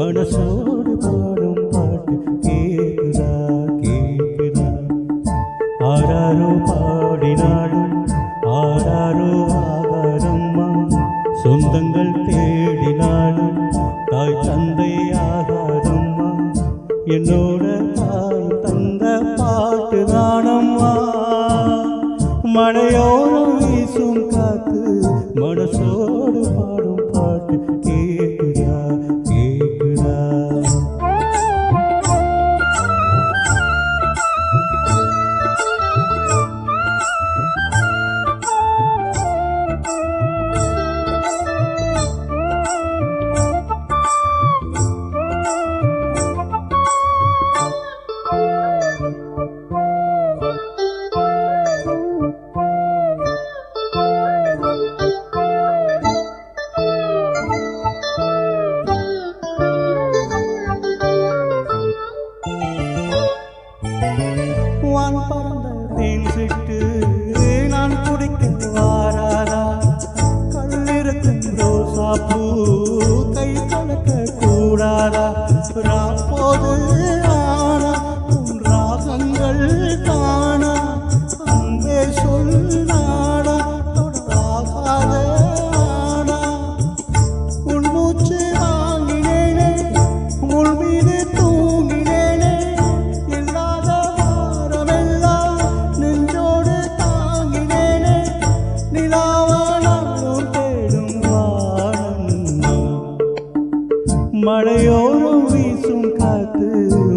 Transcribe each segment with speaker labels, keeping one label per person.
Speaker 1: மனசோடு பாடும் பாட்டு கேட்குதா கேட்குதா ஆராரோ பாடினாலும் ஆராரோ ஆகாரம்மா சொந்தங்கள் தேடினாலும் தாய் தந்தை ஆகாதம்மா. என்னோட தாய் தந்த பாட்டு தானம்மா. மழையோரம் வீசும் காத்து மனசோடு பாடும் விட்டு நான் குடிக்க வாராரா கல்லிருக்கும் ரோசா பூ கை கலக்க கூடாரா போது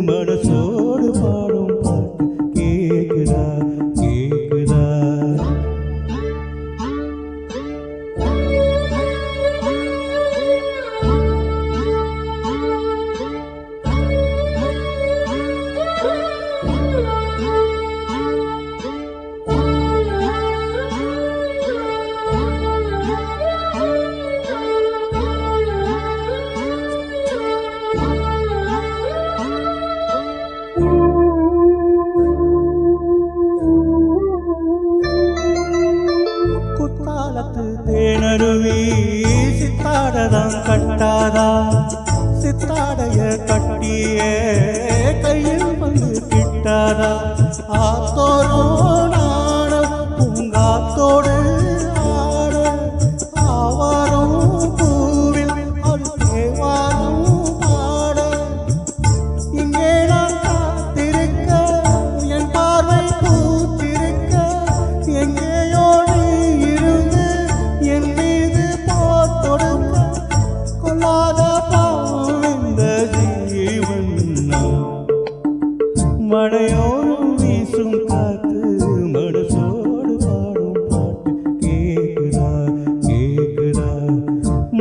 Speaker 1: மனசோடு தேனருவி சித்தாடதான் கட்டாதா? சித்தாடைய கட்டியே கையில் வந்து கிட்டாதா? ஆத்தோரும்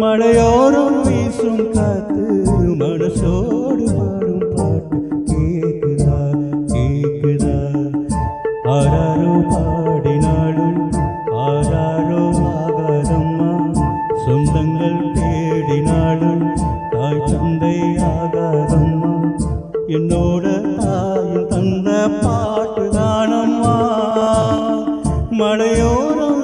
Speaker 1: മഴയോറും വീസും കാത്ത് മനസ്സോട് പാടും പാട്ട്. കേൾക്കുക കേൾക്കുക ആരാരോ പാടിനാളും ആരാരോ ആകാരമ്മ സ്വന്തങ്ങൾ തേടിനാളും തായ് തന്തയാകാരമ്മ എന്നോട് തായും തന്ന പാട്ട് കാണമ്മ മഴയോറും